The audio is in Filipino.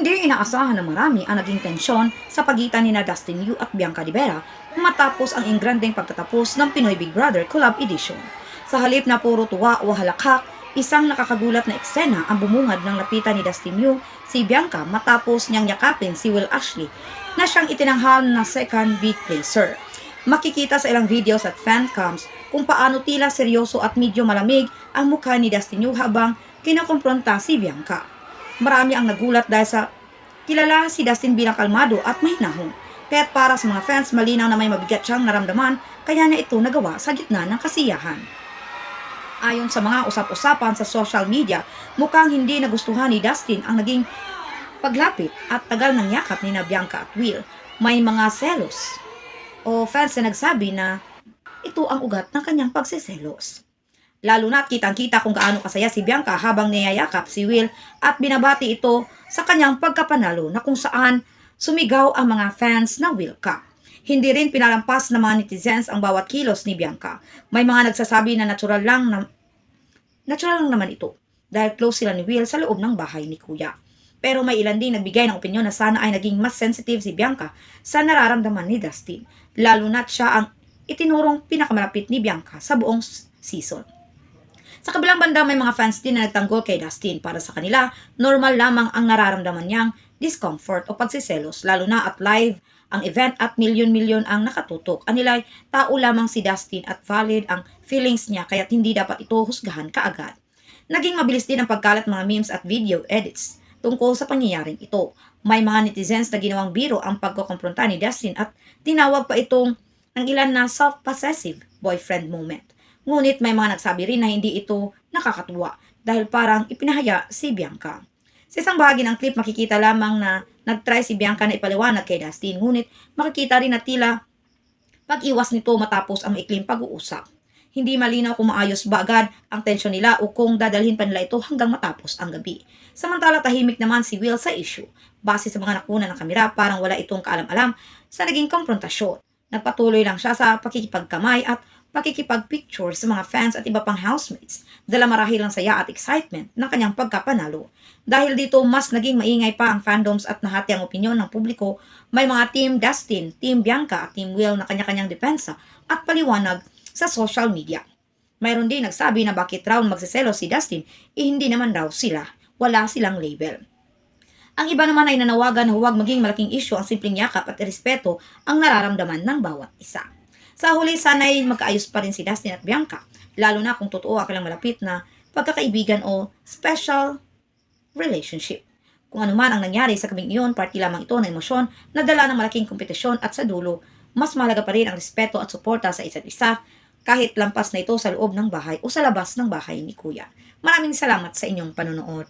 Hindi inaasahan ng marami ang naging tensyon sa pagitan ni na Dustin Yu at Bianca Di Vera matapos ang ingranding pagtatapos ng Pinoy Big Brother Collab Edition. Sa halip na puro tuwa o halakhak, isang nakakagulat na eksena ang bumungad ng lapitan ni Dustin Yu si Bianca matapos niyang yakapin si Will Ashley na siyang itinanghal na second big placer. Makikita sa ilang videos at fancams kung paano tila seryoso at medyo malamig ang mukha ni Dustin Yu habang kinakompronta si Bianca. Marami ang nagulat dahil sa kilala si Dustin bilang kalmado at mahinahon. Kaya't para sa mga fans, malinaw na may mabigat siyang naramdaman kaya niya ito nagawa sa gitna ng kasiyahan. Ayon sa mga usap-usapan sa social media, mukhang hindi nagustuhan ni Dustin ang naging paglapit at tagal ng yakap ni Bianca at Will. May mga selos o fans na nagsabi na ito ang ugat ng kanyang pagsiselos. Lalo na kitang-kita kung gaano kasaya si Bianca habang niyayakap si Will at binabati ito sa kanyang pagkapanalo na kung saan sumigaw ang mga fans na Will ka. Hindi rin pinalampas ng mga netizens ang bawat kilos ni Bianca. May mga nagsasabi na natural lang na natural lang naman ito dahil close sila ni Will sa loob ng bahay ni Kuya. Pero may ilan din nagbigay ng opinyon na sana ay naging mas sensitive si Bianca sa nararamdaman ni Dustin. Lalo na't siya ang itinurong pinakamalapit ni Bianca sa buong season. Sa kabilang banda, may mga fans din na nagtanggol kay Dustin. Para sa kanila, normal lamang ang nararamdaman niyang discomfort o pagsiselos, lalo na at live ang event at milyon-milyon ang nakatutok. Anilay, tao lamang si Dustin at valid ang feelings niya kaya't hindi dapat ito husgahan kaagad. Naging mabilis din ang pagkalat mga memes at video edits tungkol sa pangyayaring ito. May mga netizens na ginawang biro ang pagkokompronta ni Dustin at tinawag pa itong ng ilan na self-possessive boyfriend moment. Ngunit may mga nagsabi rin na hindi ito nakakatuwa dahil parang ipinahaya si Bianca. Sa isang bahagi ng clip makikita lamang na nagtry si Bianca na ipaliwanag kay Dustin ngunit makikita rin na tila pag-iwas nito matapos ang maikling pag-uusap. Hindi malinaw kung maayos ba agad ang tensyon nila o kung dadalhin pa nila ito hanggang matapos ang gabi. Samantala tahimik naman si Will sa issue. Base sa mga nakuna ng kamera, parang wala itong kaalam-alam sa naging konfrontasyon. Nagpatuloy lang siya sa pakikipagkamay at pakikipagpicture sa mga fans at iba pang housemates. Dala marahil ang saya at excitement ng kanyang pagkapanalo. Dahil dito, mas naging maingay pa ang fandoms at nahati ang opinyon ng publiko. May mga Team Dustin, Team Bianca at Team Will na kanya-kanyang depensa at paliwanag sa social media. Mayroon din nagsabi na bakit raw magsiselo si Dustin, eh hindi naman raw sila. Wala silang label. Ang iba naman ay nanawagan na huwag maging malaking issue ang simpleng yakap at respeto ang nararamdaman ng bawat isa. Sa huli, sana'y magkaayos pa rin si Dustin at Bianca, lalo na kung totoo ang kailang malapit na pagkakaibigan o special relationship. Kung ano man ang nangyari sa gabing iyon, party lamang ito ng emosyon na dala ng malaking kompetisyon at sa dulo, mas mahalaga pa rin ang respeto at suporta sa isa't isa kahit lampas na ito sa loob ng bahay o sa labas ng bahay ni Kuya. Maraming salamat sa inyong panonood.